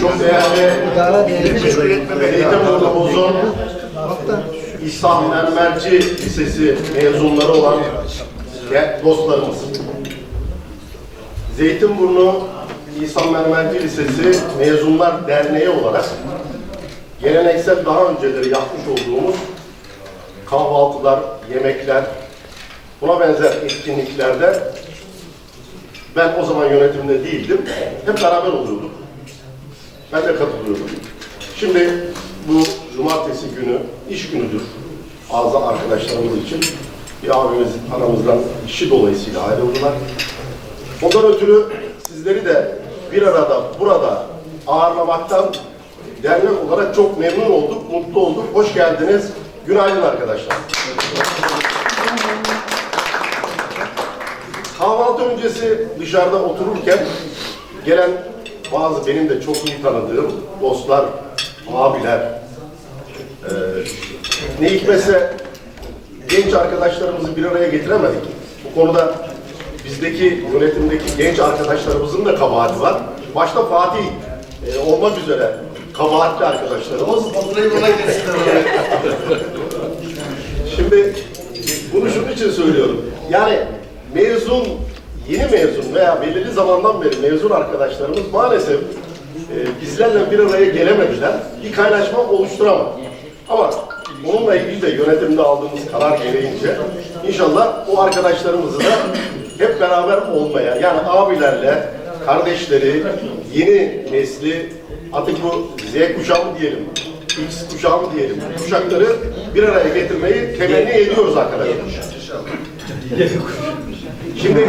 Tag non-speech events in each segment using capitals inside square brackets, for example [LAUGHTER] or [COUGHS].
Çok değerli Eğitim Kurulumuzun İhsan Mermerci Lisesi mezunları olan dostlarımız. Zeytinburnu İhsan Mermerci Lisesi Mezunlar Derneği olarak geleneksel daha önceleri yapmış olduğumuz kahvaltılar, yemekler, buna benzer etkinliklerde ben o zaman yönetimde değildim. Hep beraber oluyorduk. Ben de katılıyordum. Şimdi bu cumartesi günü iş günüdür. Ağza arkadaşlarımız için bir abimiz aramızdan işi dolayısıyla ayrıldılar. Ondan ötürü sizleri de bir arada burada ağırlamaktan dernek olarak çok memnun olduk, mutlu olduk. Hoş geldiniz. Günaydın arkadaşlar. Kahvaltı öncesi dışarıda otururken gelen bazı benim de çok iyi tanıdığım dostlar, abiler, eee ne hikmetse genç arkadaşlarımızı bir araya getiremedik. Bu konuda bizdeki yönetimdeki genç arkadaşlarımızın da kabahati var. Başta Fatih eee, olmak üzere kabahatli arkadaşlarımız. Şimdi bunu şunun için söylüyorum. Yani mezun, yeni mezun veya belirli zamandan beri mezun arkadaşlarımız maalesef e, bizlerle bir araya gelemediler. Bir kaynaşma oluşturamadı. Ama bununla ilgili de yönetimde aldığımız karar gereğince inşallah o arkadaşlarımızı da hep beraber olmaya yani abilerle kardeşleri, yeni nesli artık bu Z kuşağı mı diyelim, X kuşağı mı diyelim, kuşakları bir araya getirmeyi temenni ediyoruz arkadaşlar. Şimdi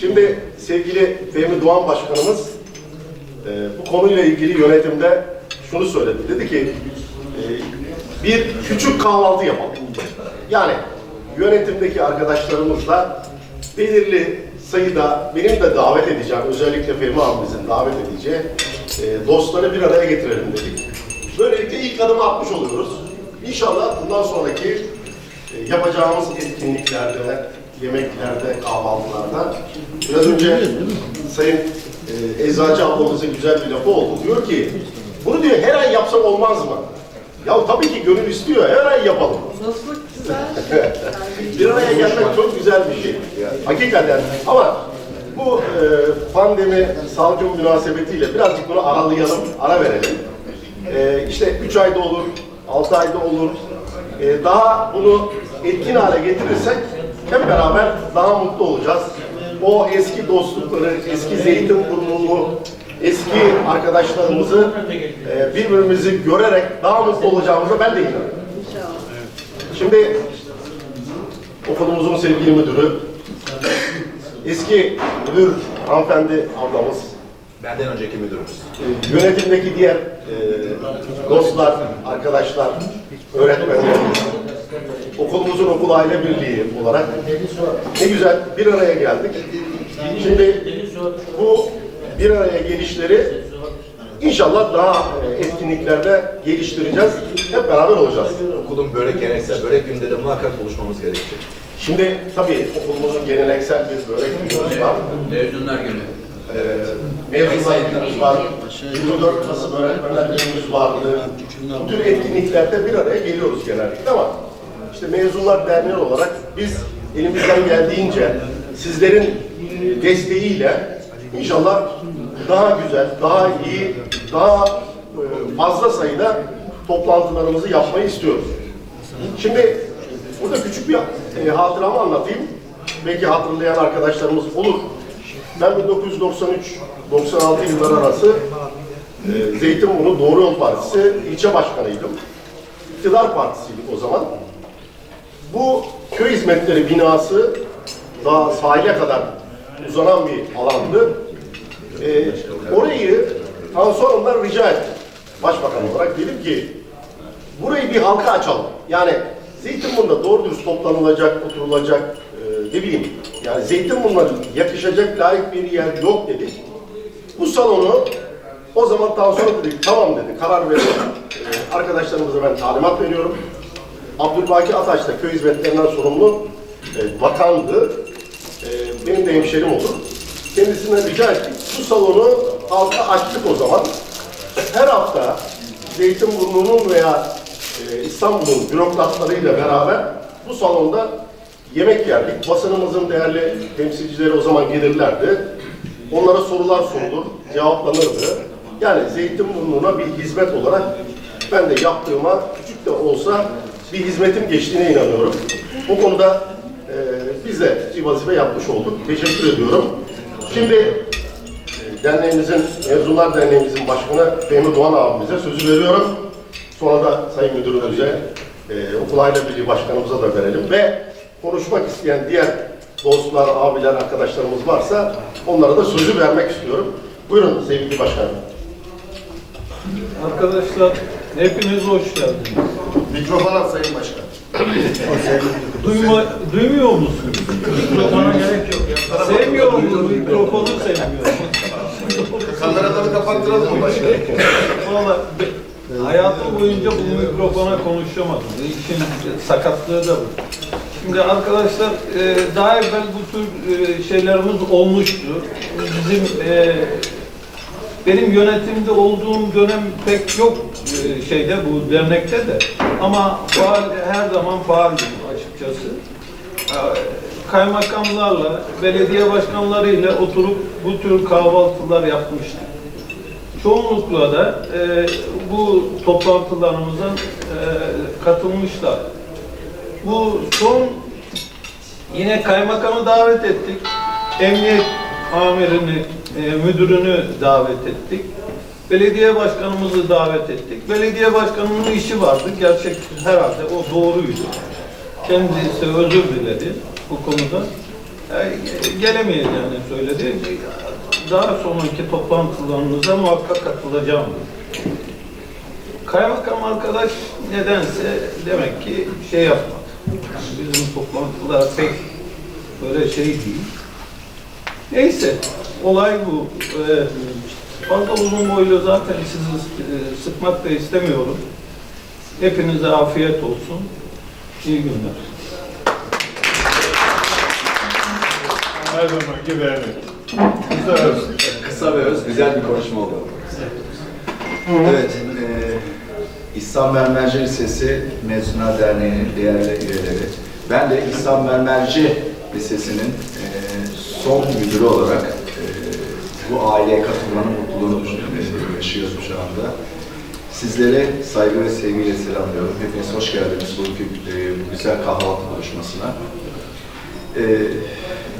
şimdi sevgili Fehmi Doğan Başkanımız e, bu konuyla ilgili yönetimde şunu söyledi. Dedi ki e, bir küçük kahvaltı yapalım. Yani yönetimdeki arkadaşlarımızla belirli sayıda benim de davet edeceğim, özellikle Fehmi abimizin davet edeceği e, dostları bir araya getirelim dedik. Böylelikle ilk adımı atmış oluyoruz. İnşallah bundan sonraki e, yapacağımız etkinliklerde, yemeklerde, kahvaltılarda biraz önce Sayın e, Eczacı ablamızın güzel bir lafı oldu. Diyor ki, bunu diyor her ay yapsak olmaz mı? Ya tabii ki gönül istiyor, her ay yapalım. Nasıl güzel. [LAUGHS] bir araya gelmek çok güzel bir şey. Hakikaten ama bu e, pandemi salgın münasebetiyle birazcık bunu aralayalım, ara verelim. E, işte 3 ayda olur, 6 ayda olur. E, daha bunu etkin hale getirirsek hep beraber daha mutlu olacağız. O eski dostlukları, eski zeytin burnunu, eski arkadaşlarımızı e, birbirimizi görerek daha mutlu olacağımıza ben de inanıyorum. İnşallah. Şimdi okulumuzun sevgili müdürü, eski müdür hanımefendi ablamız, Benden önceki müdürümüz. e, yönetimdeki diğer e, dostlar, arkadaşlar, öğretmenlerimiz, okulumuzun okul aile birliği olarak ne güzel bir araya geldik. Şimdi bu bir araya gelişleri inşallah daha e, etkinliklerde geliştireceğiz. Hep beraber olacağız. Okulun börek geleneksel börek gününde de muhakkak buluşmamız gerekecek. Şimdi tabii okulumuzun geleneksel bir börek günümüz var. Mezunlar günü. Ee, mezunlar günümüz var. 24 Kasım öğretmenler günümüz vardı. Bu tür etkinliklerde bir araya geliyoruz genellikle ama işte mezunlar derneği olarak biz elimizden geldiğince sizlerin desteğiyle inşallah daha güzel, daha iyi, daha e, fazla sayıda toplantılarımızı yapmayı istiyoruz. Şimdi burada küçük bir e, hatıramı anlatayım. Belki hatırlayan arkadaşlarımız olur. Ben 1993-96 yılları arası e, Zeytinburnu Doğru Yol Partisi ilçe başkanıydım. İktidar partisiydik o zaman. Bu köy hizmetleri binası daha sahile kadar uzanan bir alandı. E, orayı Tansu rica ettim. Başbakan olarak dedim ki burayı bir halka açalım. Yani Zeytinburnu'nda doğru dürüst toplanılacak, oturulacak, e, ne bileyim, yani Zeytinburnu'na yakışacak layık bir yer yok dedik. Bu salonu o zaman Tansu dedik, tamam dedi, karar verelim. E, arkadaşlarımıza ben talimat veriyorum. Abdülbaki Ataş da köy hizmetlerinden sorumlu e, bakandı. E, benim de hemşerim olur. Kendisinden rica ettik. Bu salonu halka açtık o zaman. Her hafta Zeytinburnu'nun veya e, İstanbul'un bürokratlarıyla beraber bu salonda yemek yerdik. Basınımızın değerli temsilcileri o zaman gelirlerdi. Onlara sorular sorulur, cevaplanırdı. Yani Zeytinburnu'na bir hizmet olarak ben de yaptığıma küçük de olsa bir hizmetim geçtiğine inanıyorum. Bu konuda e, biz de bir vazife yapmış olduk. Teşekkür ediyorum. Şimdi e, derneğimizin, Mezunlar Derneğimizin başkanı Fehmi Doğan abimize sözü veriyorum. Sonra da Sayın Müdürümüze, e, Okul Aile Birliği Başkanımıza da verelim ve konuşmak isteyen diğer dostlar, abiler, arkadaşlarımız varsa onlara da sözü vermek istiyorum. Buyurun sevgili başkanım. Arkadaşlar hepiniz hoş geldiniz. Mikrofona Sayın Başkan. Duyma, duymuyor musunuz? Mikrofona gerek yok ya. Sevmiyorum bu mikrofonu sevmiyorum. Kameraları kapattıralım mı başkanım? Valla hayatım boyunca bu mikrofona konuşamadım. İşin sakatlığı da bu. Şimdi arkadaşlar e, daha evvel bu tür e, şeylerimiz olmuştu. Bizim e, benim yönetimde olduğum dönem pek yok e, şeyde bu dernekte de ama faal, her zaman faaldim açıkçası. E, Kaymakamlarla, belediye başkanlarıyla oturup bu tür kahvaltılar yapmıştık. Çoğunlukla da e, bu toplantılarımıza e, katılmışlar. Bu son yine kaymakamı davet ettik. Emniyet amirini, e, müdürünü davet ettik. Belediye başkanımızı davet ettik. Belediye başkanının işi vardı. Gerçek herhalde o doğruydu. Kendisi özür diledi bu konuda. E, gelemeyeceğini söyledi. Daha sonraki toplantılarınıza muhakkak katılacağım. Kaymakam arkadaş nedense demek ki şey yapmadı. Yani bizim toplantılar pek böyle şey değil. Neyse, olay bu. Ee, fazla uzun boylu zaten sizi e, sıkmak da istemiyorum. Hepinize afiyet olsun. İyi günler. Her zamanki beğendim. Güzel olsun. Kısa ve öz güzel bir konuşma oldu. Evet, e, İhsan Mermerci Lisesi Mezunlar Derneği'nin değerli üyeleri. Ben de İhsan Mermerci Lisesi'nin son müdürü olarak e, bu aileye katılmanın mutluluğunu e, yaşıyoruz şu anda. Sizlere saygı ve sevgiyle selamlıyorum. Hepiniz hoş geldiniz e, bu güzel kahvaltı buluşmasına. E,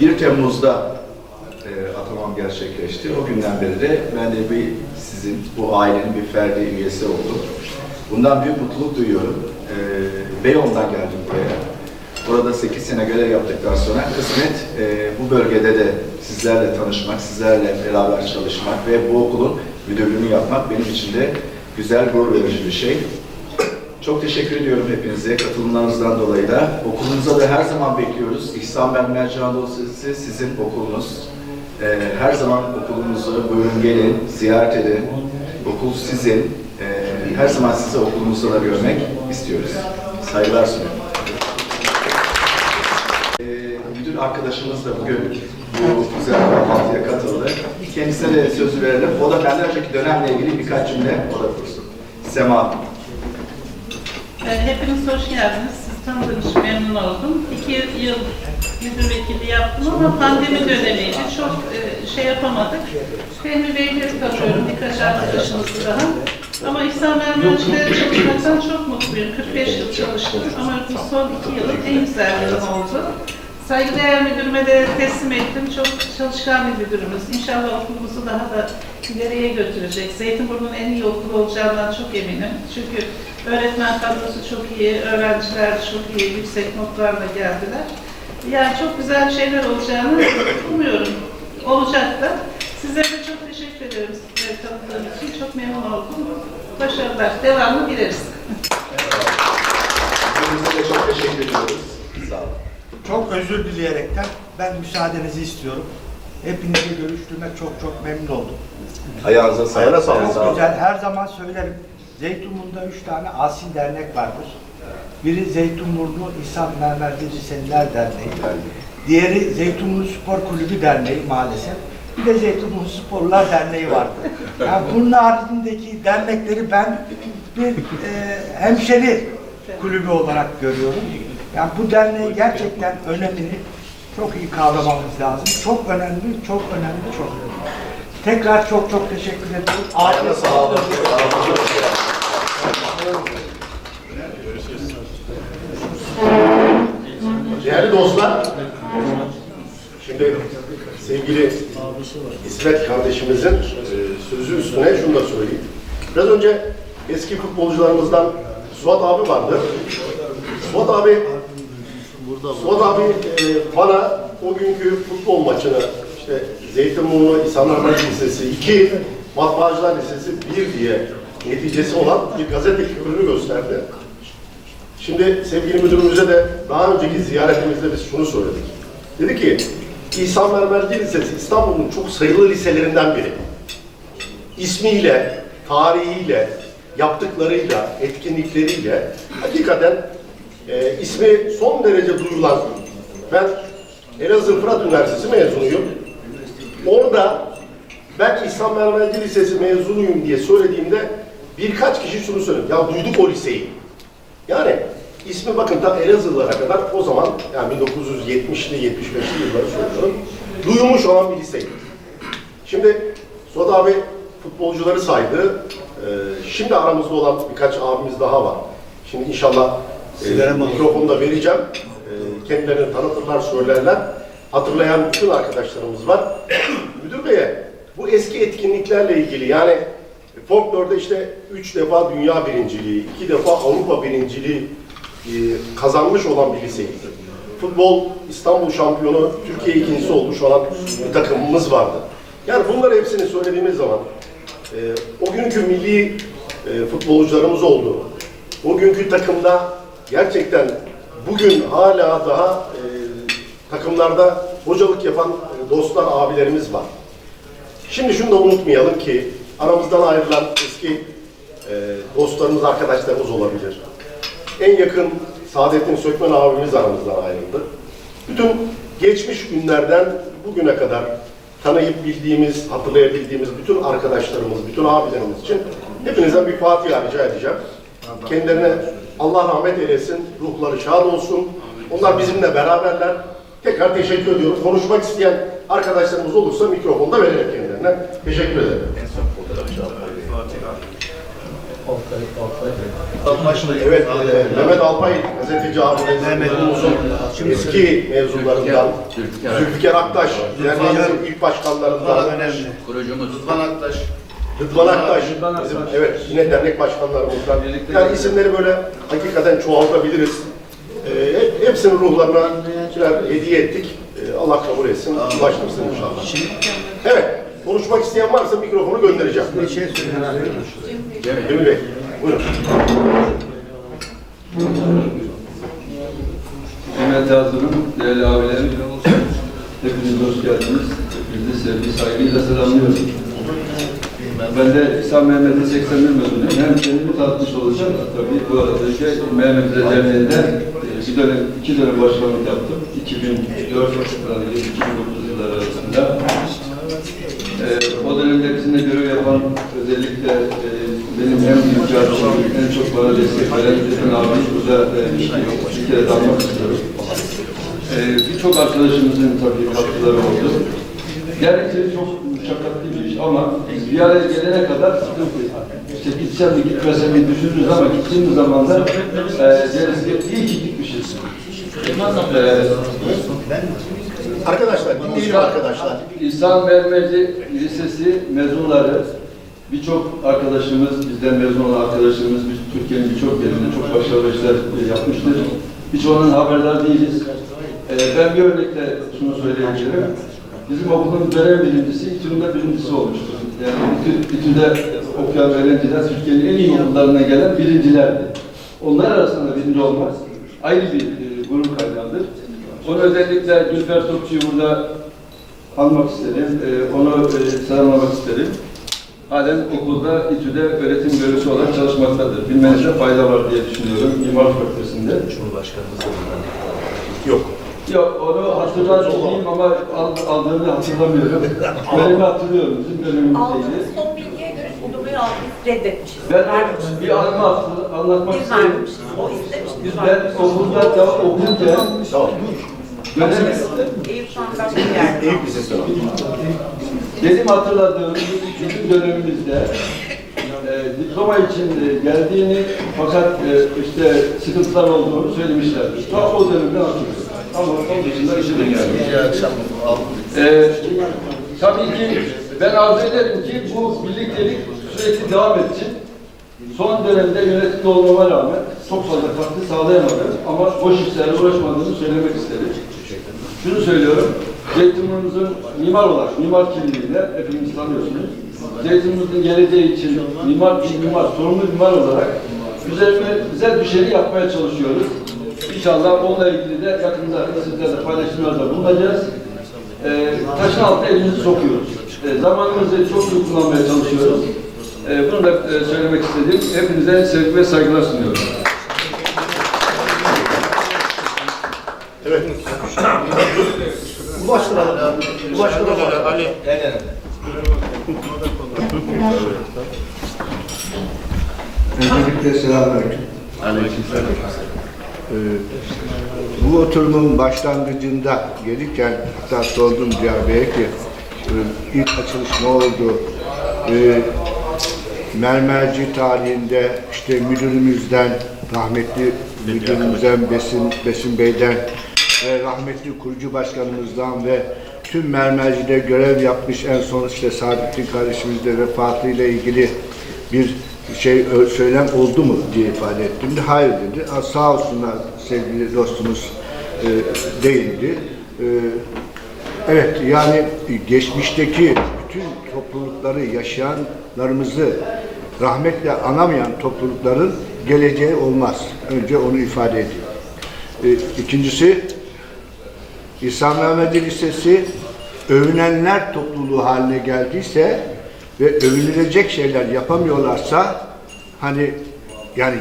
1 Temmuz'da e, atamam gerçekleşti. O günden beri de ben de bir sizin bu ailenin bir ferdi üyesi oldum. Bundan büyük mutluluk duyuyorum. E, Beyoğlu'ndan geldim buraya. Burada 8 sene görev yaptıktan sonra kısmet e, bu bölgede de sizlerle tanışmak, sizlerle beraber çalışmak ve bu okulun müdürlüğünü yapmak benim için de güzel, gurur verici bir şey. Çok teşekkür ediyorum hepinize katılımlarınızdan dolayı da. Okulumuza da her zaman bekliyoruz. İhsan Ben Mercan Dosyası sizin okulunuz. Ee, her zaman okulumuzu buyurun gelin, ziyaret edin. Okul sizin. Ee, her zaman sizi okulumuzda da görmek istiyoruz. Saygılar sunuyorum. Arkadaşımız da bugün bu güzel kahvaltıya katıldı. Kendisine de sözü verelim. O da benden önceki dönemle ilgili birkaç cümle o da kursun. Sema. Ee, Hepiniz hoş geldiniz. Sizi tanıdığım için memnun oldum. İki yıl müdür yaptım ama pandemi dönemiydi. Çok e, şey yapamadık. Fehmi Bey'le tanıyorum birkaç arkadaşımızı daha. Ama İhsan Vermenç'te çalışmaktan çok mutluyum. 45 yıl çalıştım ama bu son iki yılın en güzel yılım oldu. Saygıdeğer müdürüme de teslim ettim. Çok çalışkan bir müdürümüz. İnşallah okulumuzu daha da ileriye götürecek. Zeytinburnu'nun en iyi okulu olacağından çok eminim. Çünkü öğretmen kadrosu çok iyi, öğrenciler çok iyi, yüksek notlarla geldiler. Yani çok güzel şeyler olacağını umuyorum. Olacak da. Sizlere de çok teşekkür ediyorum sizleri tanıdığım için. Çok memnun oldum. Başarılar. Devamlı dileriz. Hepinize de çok teşekkür ediyoruz. Sağ olun. Çok özür dileyerekten ben müsaadenizi istiyorum. Hepinizi görüştüğüme çok çok memnun oldum. Ayağınıza sağlık. Sağlık. Çok güzel, her zaman söylerim. Zeytinburnu'nda üç tane asil dernek vardır. Biri Zeytinburnu İhsan Mermerci Liseliler Derneği. Diğeri Zeytinburnu Spor Kulübü Derneği maalesef. bir de Zeytinburnu Sporlular Derneği vardı. Yani bunun haricindeki dernekleri ben bir e, hemşeri kulübü olarak görüyorum. Yani bu derneği gerçekten önemini çok iyi kavramamız lazım. Çok önemli, çok önemli, çok önemli. Tekrar çok çok teşekkür ediyorum. Ayağına sağlık. Değerli dostlar, şimdi sevgili İsmet kardeşimizin e, sözü üstüne şunu da söyleyeyim. Biraz önce eski futbolcularımızdan Suat abi vardı. Suat abi Suat abi e, bana o günkü futbol maçını işte Zeytinburnu İnsanlar Lisesi 2, Matbaacılar Lisesi 1 diye neticesi olan bir gazete küpürünü gösterdi. Şimdi sevgili müdürümüze de daha önceki ziyaretimizde biz şunu söyledik. Dedi ki İhsan Mermerci Lisesi İstanbul'un çok sayılı liselerinden biri. İsmiyle, tarihiyle, yaptıklarıyla, etkinlikleriyle hakikaten e, ismi son derece duyulan ben Elazığ Fırat Üniversitesi mezunuyum. Orada ben İhsan Mermerci Lisesi mezunuyum diye söylediğimde birkaç kişi şunu söyledi. Ya duyduk o liseyi. Yani ismi bakın tam Elazığlılara kadar o zaman yani 1970'li 75'li yılları söylüyorum. Duyulmuş olan bir liseydi. Şimdi Suat abi futbolcuları saydı. Ee, şimdi aramızda olan birkaç abimiz daha var. Şimdi inşallah e, mikrofonu da vereceğim. E, kendilerini tanıtırlar, söylerler. Hatırlayan bütün arkadaşlarımız var. [COUGHS] Müdür Bey'e bu eski etkinliklerle ilgili yani folklorda işte üç defa dünya birinciliği, iki defa Avrupa birinciliği e, kazanmış olan bir liseydi. Futbol İstanbul şampiyonu, Türkiye ikincisi olmuş olan bir takımımız vardı. Yani bunları hepsini söylediğimiz zaman e, o günkü milli e, futbolcularımız oldu. O günkü takımda gerçekten bugün hala daha e, takımlarda hocalık yapan e, dostlar, abilerimiz var. Şimdi şunu da unutmayalım ki aramızdan ayrılan eski e, dostlarımız, arkadaşlarımız olabilir. En yakın Saadettin Sökmen abimiz aramızdan ayrıldı. Bütün geçmiş günlerden bugüne kadar tanıyıp bildiğimiz, hatırlayabildiğimiz bütün arkadaşlarımız, bütün abilerimiz için hepinizden bir Fatiha rica edeceğim. Kendilerine Allah rahmet eylesin, ruhları şad olsun. Onlar bizimle beraberler. Tekrar teşekkür ediyorum. Konuşmak isteyen arkadaşlarımız olursa mikrofonu da verelim kendilerine. Teşekkür ederim. Evet, e, Mehmet Alpay gazeteci abimiz, Mehmet'imizin eski mezunlarından, Zülfikar Aktaş, derneğimizin ilk başkanlarından, Kurucumuz Rıdvan Aktaş. Rıdvan Aktaş, bizim evet yine dernek başkanlarımızdan. Yani isimleri böyle hakikaten çoğaltabiliriz. E, hep- hepsinin ruhlarına birer hediye ettik. E, Allah kabul etsin, ulaştırsın inşallah. Evet, konuşmak isteyen varsa mikrofonu göndereceğim. Bir şey Cemil Bey, buyurun. Mehmet Yazır'ın değerli abilerim, hepiniz hoş geldiniz. Hepinizi sevgi, saygıyla selamlıyorum. Ben de İhsan Mehmet'in 81 mezunuyum. Hem kendimi tanıtmış olacağım. Tabii bu arada şey, Mehmet Derneği'nde e, bir dönem, iki dönem başkanlık yaptım. 2004 ile 2009 yılları arasında. E, o dönemde bizimle görev yapan özellikle e, benim en büyük yardımcım, en çok bana destek veren Zeytin abi burada e, bir kere dalmak istiyorum. E, Birçok arkadaşımızın tabii katkıları oldu. Gerçekten çok müşakkatli bir iş ama bir araya gelene kadar sıkıntı. İşte gitsem mi gitmesem mi düşünürüz ama gittiğimiz zaman da e, deriz ki iyi ki gitmişiz. E, Arkadaşlar, dinleyelim arkadaşlar. İhsan Mermerci Lisesi mezunları, birçok arkadaşımız, bizden mezun olan arkadaşlarımız, biz Türkiye'nin birçok yerinde çok başarılı işler yapmıştır. Birçoğundan haberdar değiliz. Ee, ben bir örnekle şunu söyleyebilirim. Bizim okulun dönem birincisi, İTÜ'nde birincisi olmuştur. Yani İTÜ, İTÜ'de okuyan öğrenciler Türkiye'nin en iyi okullarına gelen birincilerdi. Onlar arasında birinci olmak ayrı bir e, gurur kaynağıdır. Onu özellikle Gülfer Topçu'yu burada almak istedim. Ee, onu e, selamlamak istedim. Halen okulda İTÜ'de öğretim görevlisi olarak çalışmaktadır. Bilmenizde fayda var diye düşünüyorum. Mimar Fakültesi'nde. Yok. Yok onu hatırladım ama ald- aldığını hatırlamıyorum. [LAUGHS] Dönemi hatırlıyorum. Bizim dönemimizdeydi. Aldığımız son bilgiye göre aldık, biz reddetmişiz. Ben vermişiz. bir anımı hatırla- anlatmak Biz isterim. vermişiz. O istemiş, Biz ben okulda da okurken dönem, Eyüp şu an başka bir yerde. Eyüp Lisesi var. benim hatırladığım bizim dönemimizde e, diploma için e, geldiğini fakat e, işte sıkıntılar olduğunu söylemişlerdi. Ta o dönemden hatırlıyorum. Onun de. Ee, tabii ki ben arzu ederim ki bu birliktelik sürekli devam etsin. Son dönemde yönetimde olmama rağmen çok fazla katkı sağlayamadım ama boş işlerle uğraşmadığımı söylemek istedim. Şunu söylüyorum, Zeytinburnu'nun mimar olarak, mimar kimliğiyle hepiniz tanıyorsunuz. Zeytinburnu'nun geleceği için mimar, mimar, sorumlu mimar olarak üzerine güzel bir şey yapmaya çalışıyoruz. İnşallah onunla ilgili de yakında sizlerle paylaşımlarda bulunacağız. Ee, taşın altına elimizi sokuyoruz. Ee, zamanımızı çok iyi kullanmaya çalışıyoruz. Ee, bunu da e, söylemek istedim. Hepinize sevgi ve saygılar sunuyorum. Evet. Ulaştıralım. Ulaştıralım. Ali. Öncelikle selamünaleyküm. Ee, bu oturumun başlangıcında gelirken hatta sordum Ziya Bey'e ki e, ilk açılış ne oldu? Ee, mermerci tarihinde işte müdürümüzden, rahmetli müdürümüzden Besim, Besim Bey'den ve rahmetli kurucu başkanımızdan ve tüm mermercide görev yapmış en son işte Saadettin kardeşimizle vefatıyla ilgili bir şey söylem oldu mu diye ifade ettim de hayır dedi. "Aa, Sağ olsunlar sevgili dostumuz e, değildi. E, evet yani geçmişteki bütün toplulukları yaşayanlarımızı rahmetle anamayan toplulukların geleceği olmaz. Önce onu ifade edeyim. E, ikincisi İhsan Mehmedi Lisesi övünenler topluluğu haline geldiyse ve övünülecek şeyler yapamıyorlarsa hani yani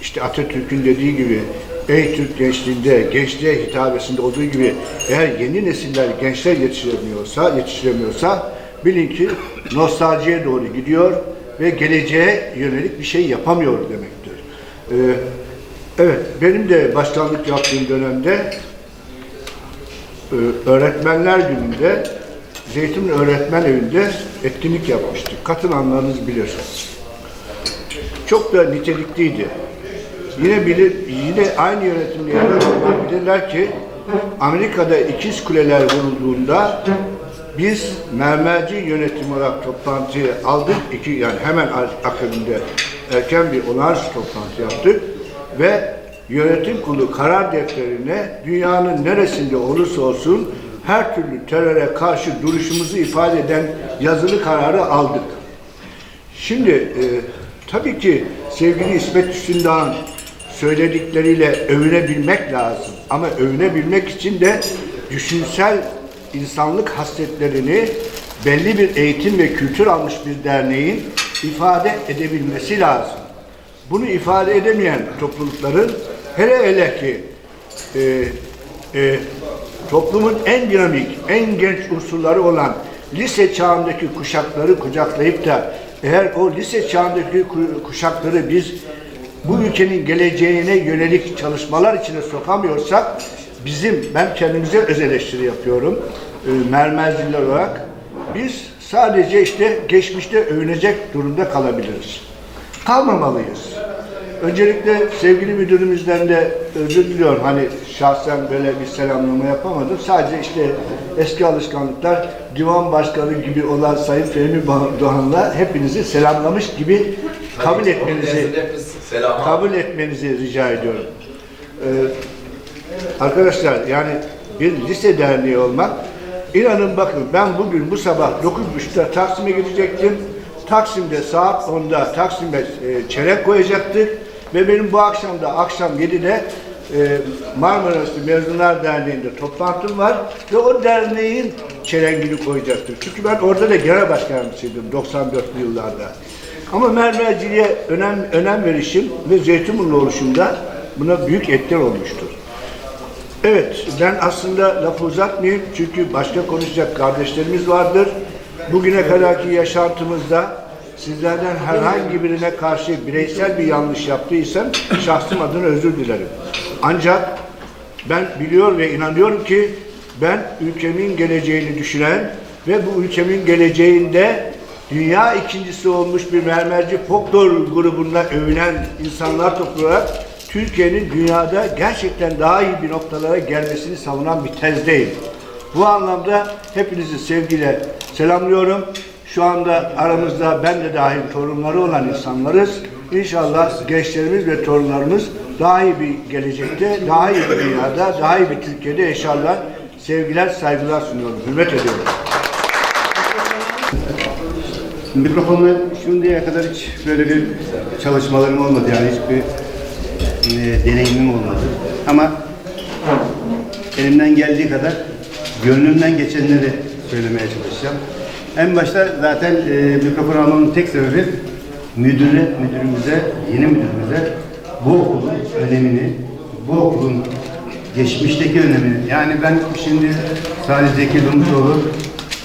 işte Atatürk'ün dediği gibi ey Türk gençliğinde, gençliğe hitabesinde olduğu gibi eğer yeni nesiller gençler yetiştiremiyorsa, yetiştiremiyorsa bilin ki nostaljiye doğru gidiyor ve geleceğe yönelik bir şey yapamıyor demektir. Ee, evet, benim de başkanlık yaptığım dönemde e, öğretmenler gününde Zeytin Öğretmen Evi'nde etkinlik yapmıştık. Katılanlarınız bilir. Çok da nitelikliydi. Yine bilir, yine aynı yönetimde yer alanlar bilirler ki Amerika'da ikiz kuleler vurulduğunda biz mermerci yönetim olarak toplantıyı aldık. İki, yani hemen akabinde erken bir olağanüstü toplantı yaptık ve yönetim kurulu karar defterine dünyanın neresinde olursa olsun her türlü teröre karşı duruşumuzu ifade eden yazılı kararı aldık. Şimdi e, tabii ki sevgili İsmet Üstündağ'ın söyledikleriyle övünebilmek lazım. Ama övünebilmek için de düşünsel insanlık hasletlerini belli bir eğitim ve kültür almış bir derneğin ifade edebilmesi lazım. Bunu ifade edemeyen toplulukların hele hele ki e, e, toplumun en dinamik, en genç unsurları olan lise çağındaki kuşakları kucaklayıp da eğer o lise çağındaki ku- kuşakları biz bu ülkenin geleceğine yönelik çalışmalar içine sokamıyorsak bizim, ben kendimize öz eleştiri yapıyorum e, mermerciler olarak biz sadece işte geçmişte övünecek durumda kalabiliriz. Kalmamalıyız. Öncelikle sevgili müdürümüzden de özür diliyorum. Hani şahsen böyle bir selamlama yapamadım. Sadece işte eski alışkanlıklar divan başkanı gibi olan Sayın Fehmi Doğan'la hepinizi selamlamış gibi kabul etmenizi kabul etmenizi rica ediyorum. Ee, arkadaşlar yani bir lise derneği olmak inanın bakın ben bugün bu sabah 9.30'da Taksim'e gidecektim. Taksim'de saat 10'da Taksim'e e, çeyrek koyacaktık ve benim bu akşam da akşam 7'de e, Mezunlar Derneği'nde toplantım var ve o derneğin çelengini koyacaktık. Çünkü ben orada da genel başkan yardımcısıydım 94'lü yıllarda. Ama mermerciliğe önem, önem verişim ve Zeytinburnu oluşumda buna büyük etken olmuştur. Evet, ben aslında lafı uzatmayayım çünkü başka konuşacak kardeşlerimiz vardır. Bugüne kadarki yaşantımızda sizlerden herhangi birine karşı bireysel bir yanlış yaptıysam şahsım adına özür dilerim. Ancak ben biliyor ve inanıyorum ki ben ülkemin geleceğini düşünen ve bu ülkemin geleceğinde dünya ikincisi olmuş bir mermerci folklor grubunda övünen insanlar toplayarak Türkiye'nin dünyada gerçekten daha iyi bir noktalara gelmesini savunan bir tezdeyim. Bu anlamda hepinizi sevgiyle selamlıyorum. Şu anda aramızda ben de dahil torunları olan insanlarız. İnşallah gençlerimiz ve torunlarımız daha iyi bir gelecekte, daha iyi bir dünyada, daha iyi bir Türkiye'de yaşarlar. Sevgiler, saygılar sunuyorum. Hürmet ediyorum. Mikrofonla şimdiye kadar hiç böyle bir çalışmalarım olmadı yani hiçbir e, deneyimim olmadı. Ama elimden geldiği kadar gönlümden geçenleri söylemeye çalışacağım. En başta zaten e, mikrofon almamın tek sebebi müdüre, müdürümüze, yeni müdürümüze bu okulun önemini, bu okulun geçmişteki önemini, yani ben şimdi Salih Zeki Dumuşoğlu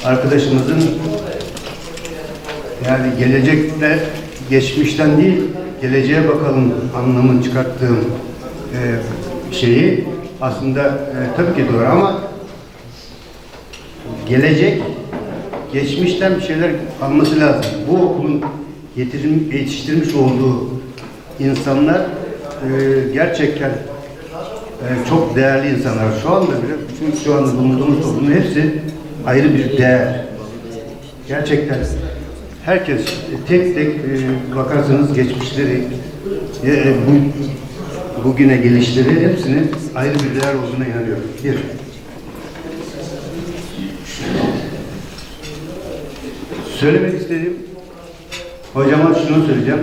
arkadaşımızın yani gelecekte geçmişten değil, geleceğe bakalım anlamını çıkarttığım e, şeyi aslında e, tabii ki doğru ama gelecek geçmişten bir şeyler alması lazım. Bu okulun yetiştirmiş olduğu insanlar e, gerçekten e, çok değerli insanlar. Şu anda bile, bütün şu anda bulunduğumuz toplumun hepsi ayrı bir değer. Gerçekten herkes tek tek e, bakarsanız geçmişleri, e, e, bu, bugüne gelişleri hepsinin ayrı bir değer olduğuna inanıyorum. Bir. Söylemek istediğim hocama şunu söyleyeceğim.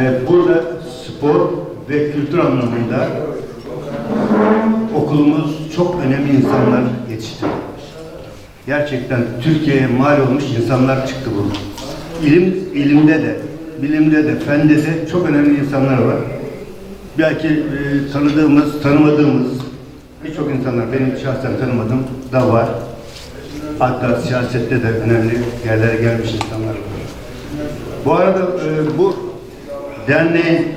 E, burada spor ve kültür anlamında okulumuz çok önemli insanlar yetiştirdi. Gerçekten Türkiye'ye mal olmuş insanlar çıktı burada. İlim, ilimde de, bilimde de, fende de çok önemli insanlar var. Belki e, tanıdığımız, tanımadığımız birçok insanlar, benim şahsen tanımadığım da var. Hatta siyasette de önemli yerlere gelmiş insanlar var. Bu arada e, bu derneğin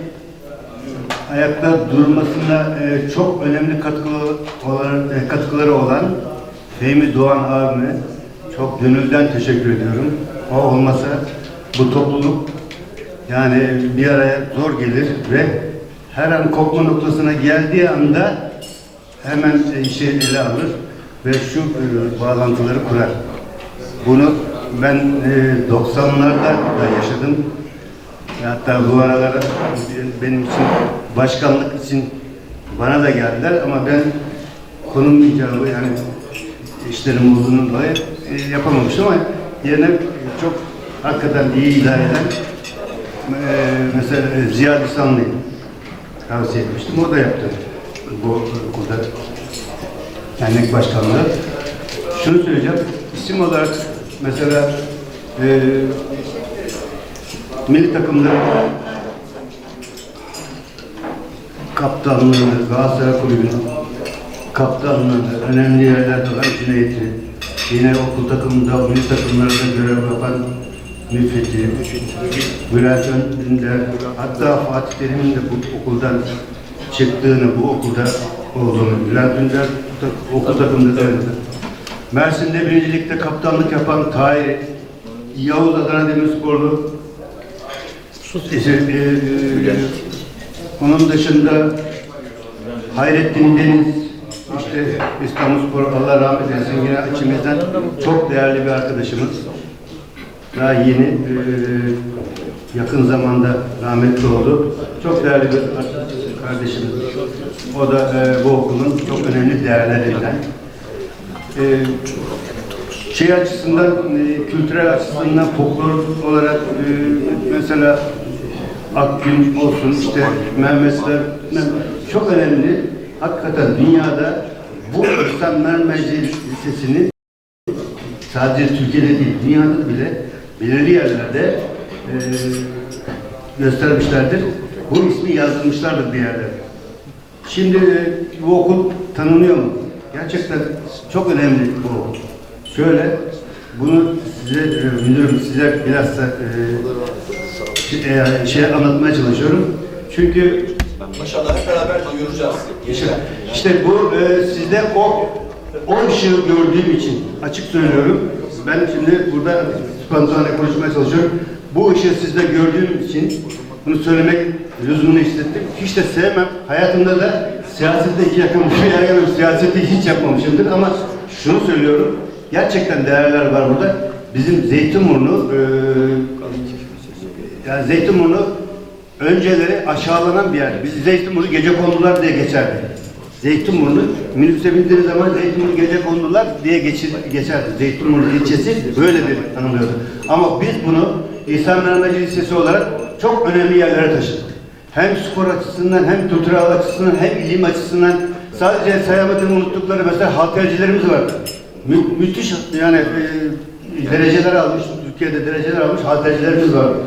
ayakta durmasında e, çok önemli katkılı olan, e, katkıları olan Fehmi Doğan abime çok gönülden teşekkür ediyorum. O olmasa bu topluluk yani bir araya zor gelir ve her an kopma noktasına geldiği anda hemen işi ele alır ve şu e, bağlantıları kurar. Bunu ben e, 90'larda da yaşadım. Hatta bu aralar benim için başkanlık için bana da geldiler ama ben konum icabı yani işlerim olduğundan dolayı e, yapamamıştım ama yerine çok hakikaten iyi idare eden e, mesela e, Ziya Lisanlı'yı tavsiye etmiştim. O da yaptı bu okulda dernek başkanlığı. Şunu söyleyeceğim. isim olarak mesela e, milli takımların kaptanlığını, Galatasaray Kulübü'nün kaptanlığını, önemli yerlerde olan Cüneyt'i, yine okul takımında, milli takımlarda görev yapan Müfet'i, Bülent Önder, hatta Fatih Terim'in de bu okuldan çıktığını, bu okulda olduğunu, Bülent Önder okul takımında söyledi. Mersin'de birincilikte kaptanlık yapan Tahir, Yavuz Adana Demirsporlu, işte, e, e, onun dışında Hayrettin Deniz, işte İstanbulspor Allah rahmet eylesin yine içimizden çok değerli bir arkadaşımız. Daha yeni e, yakın zamanda rahmetli oldu. Çok değerli bir kardeşimiz. O da e, bu okulun çok önemli değerlerinden. E, şey açısından, e, kültürel açısından folklor olarak e, mesela Akgün olsun, işte Mehmetler, çok önemli. Hakikaten dünyada bu İslam Mermerci Lisesi'ni sadece Türkiye'de değil, dünyada bile belirli yerlerde e, göstermişlerdir. Bu ismi yazılmışlardır bir yerde. Şimdi e, bu okul tanınıyor mu? Gerçekten çok önemli bu. Şöyle, bunu size, e, müdürüm size biraz da e, şey anlatmaya çalışıyorum. Çünkü İnşallah hep beraber duyuracağız. işte, işte bu e, sizde o o ışığı gördüğüm için açık söylüyorum. Ben şimdi burada spontane konuşmaya çalışıyorum. Bu ışığı sizde gördüğüm için bunu söylemek lüzumunu hissettim. Hiç de sevmem. Hayatımda da siyasette iki yakın bir yer gelmedim. Siyaseti hiç yapmamışımdır ama şunu söylüyorum. Gerçekten değerler var burada. Bizim Zeytinburnu e, yani Zeytinburnu önceleri aşağılanan bir yer. Biz Zeytinburnu gece kondular diye geçerdi. Zeytinburnu minibüse bindiğiniz zaman Zeytinburnu gece kondular diye geçir, geçerdi. Zeytinburnu ilçesi böyle bir tanımlıyordu. Ama biz bunu İhsan Mehmetçi Lisesi olarak çok önemli yerlere taşıdık. Hem spor açısından hem kültürel açısından hem ilim açısından sadece sayamadığım unuttukları mesela haltercilerimiz vardı. Mü- müthiş yani e, dereceler almış, Türkiye'de dereceler almış haltercilerimiz vardı.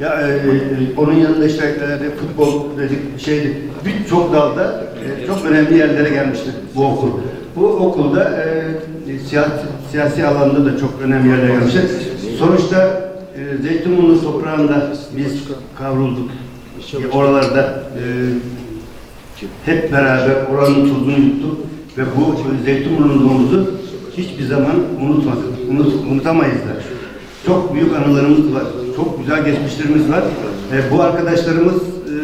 Ya e, e, onun yanında işte e, futbol dedik şeydi birçok dalda e, çok önemli yerlere gelmişti bu okul. Bu okulda e, siyasi, siyasi alanda da çok önemli yerlere gelmişti. Sonuçta e, Zeytinburnu toprağında biz kavrulduk. E, oralarda e, hep beraber oranın tuzunu yuttuk ve bu Zeytinburnu'muzu hiçbir zaman unutmadık. Unut, unutamayız da. Çok büyük anılarımız var. Çok güzel geçmişlerimiz var. E, bu arkadaşlarımız e,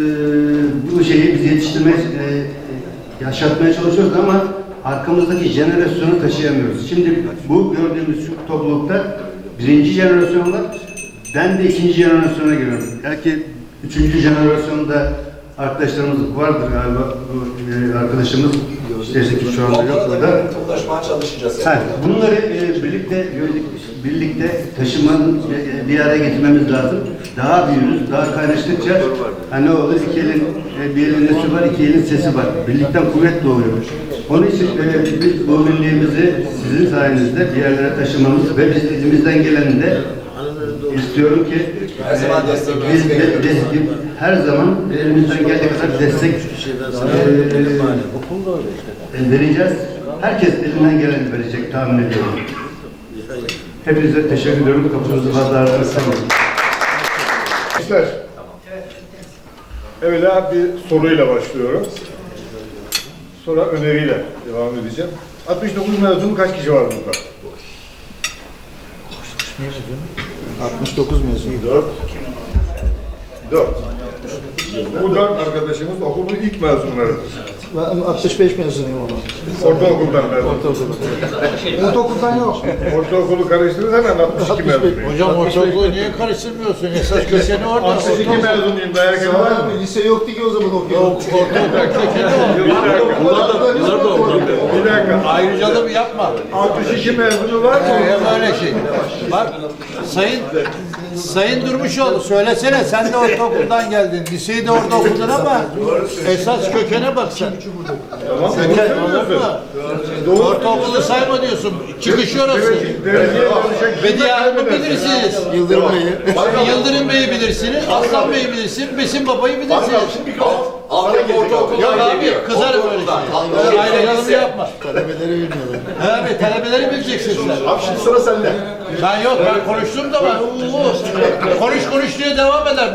bu şeyi biz yetiştirmeye, e, yaşatmaya çalışıyoruz ama arkamızdaki jenerasyonu taşıyamıyoruz. Şimdi bu gördüğümüz şu toplulukta birinci jenerasyon var. Ben de ikinci jenerasyona giriyorum. Belki üçüncü jenerasyonda arkadaşlarımız vardır galiba. Bu, e, arkadaşımız işte şu anda yok burada. Ulaşmaya çalışacağız. Ha, bunları e, birlikte birlik- birlikte taşımanın e, bir araya getirmemiz lazım. Daha büyürüz, daha kaynaştıkça hani olur iki elin e, bir elin nesi var, iki elin sesi var. Birlikten kuvvet doğuyor. Onun için e, biz bu birliğimizi sizin sayenizde bir yerlere taşımamız ve biz elimizden geleni de istiyorum ki e, desteklerinizi biz de, bekliyoruz. Her zaman elimizden geldiği kadar destek e, vereceğiz. Herkes elinden geleni verecek tahmin ediyorum. Hepinize teşekkür ediyorum. Kapınızı fazla ararsınız. Gençler. Evvela bir soruyla başlıyorum. Sonra öneriyle devam edeceğim. 69 mezunu kaç kişi var burada? 69 mezun. 4. 4. Bu dört arkadaşımız okulun ilk mezunlarıdır. Ben 65 mezunuyum ama. Ortaokuldan mezun. Ortaokuldan yok. Ortaokulu karıştırırız hemen 62 mezunuyum. Hocam ortaokulu niye karıştırmıyorsun? Esas köşeni orada. 62 mezunuyum. Dayak yedi var mı? Lise yoktu ki o zaman okuyorduk. Yok, ortaokul köşeni o. Bir dakika. Ayrıcalım yapma. 62 mezunu var mı? Hem öyle şey. Bak, Sayın Sayın Durmuşoğlu söylesene sen de ortaokuldan geldin. Liseyi de orada okudun ama esas kökene bak sen. Tamam. Köken Doğru olur mu? söylüyorsun. Ortaokulu sayma diyorsun. Çıkış orası. Bediye Hanım'ı bilirsiniz. Yıldırım Bey'i. Yıldırım Bey'i bilirsiniz. Aslan Bey'i bilirsiniz. Besim Baba'yı bilirsiniz. Altyapı ortaokulu Yok abi kızarım öyle şey. Ayrıcalım yapma. Talebeleri bilmiyorlar. Abi talebeleri bileceksin sen. Abi şimdi sıra sende. Ben yok ben konuştum da ben. Konuş konuş diye devam eder.